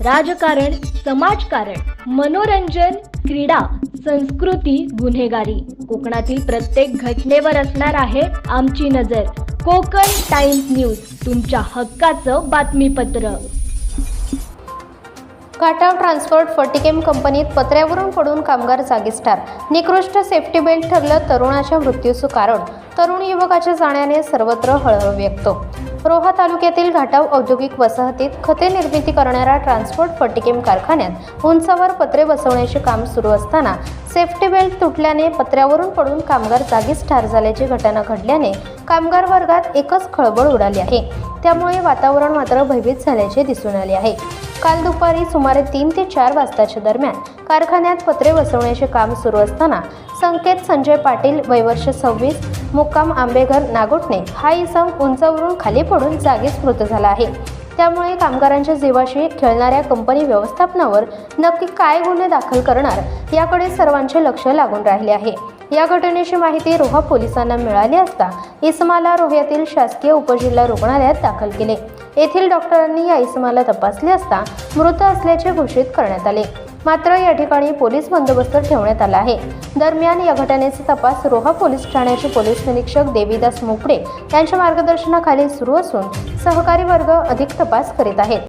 राजकारण समाजकारण मनोरंजन क्रीडा संस्कृती गुन्हेगारी. कोकणातील प्रत्येक घटनेवर असणार आहे आमची नजर. कोकण टाइम्स न्यूज तुमच्या हक्काचं बातमीपत्र. काटाव ट्रान्सपोर्ट फटिकेम कंपनीत पत्र्यावरून पडून कामगार जागीच ठार निकृष्ट सेफ्टी बेल्ट ठरलं तरुणाच्या मृत्यूचं कारण. तरुण युवकाच्या जाण्याने सर्वत्र हळहळ व्यक्त. रोहा तालुक्यातील घाटाव औद्योगिक वसाहतीत खते निर्मिती करणाऱ्या ट्रान्सपोर्ट फटिकेम कारखान्यात उंचावर पत्रे बसवण्याचे काम सुरू असताना सेफ्टी बेल्ट तुटल्याने पत्र्यावरून पडून कामगार जागीच ठार झाल्याची घटना घडल्याने कामगार वर्गात एकच खळबळ उडाली आहे. त्यामुळे वातावरण मात्र भयभीत झाल्याचे दिसून आले आहे. काल दुपारी सुमारे तीन ते चार वाजताच्या दरम्यान कारखान्यात पत्रे बसवण्याचे काम सुरू असताना संकेत संजय पाटील वयवर्ष सव्वीस मुक्काम आंबेघर नागोठणे हा इसम उंचावरून खाली पडून जागीच मृत झाला आहे. त्यामुळे कामगारांच्या जीवाशी खेळणाऱ्या कंपनी व्यवस्थापनावर नक्की काय गुन्हे दाखल करणार याकडे सर्वांचे लक्ष लागून राहिले आहे. या घटनेची माहिती रोहा पोलिसांना मिळाली असता इसमाला रोह्यातील शासकीय उपजिल्हा रुग्णालयात दाखल केले. येथील डॉक्टरांनी या इसमाला तपासले असता मृत असल्याचे घोषित करण्यात आले. मात्र या ठिकाणी पोलीस बंदोबस्त ठेवण्यात आला आहे. दरम्यान या घटनेचा तपास रोहा पोलीस ठाण्याचे पोलीस निरीक्षक देवीदास मोकडे यांच्या मार्गदर्शनाखाली सुरू असून सहकारी वर्ग अधिक तपास करीत आहेत.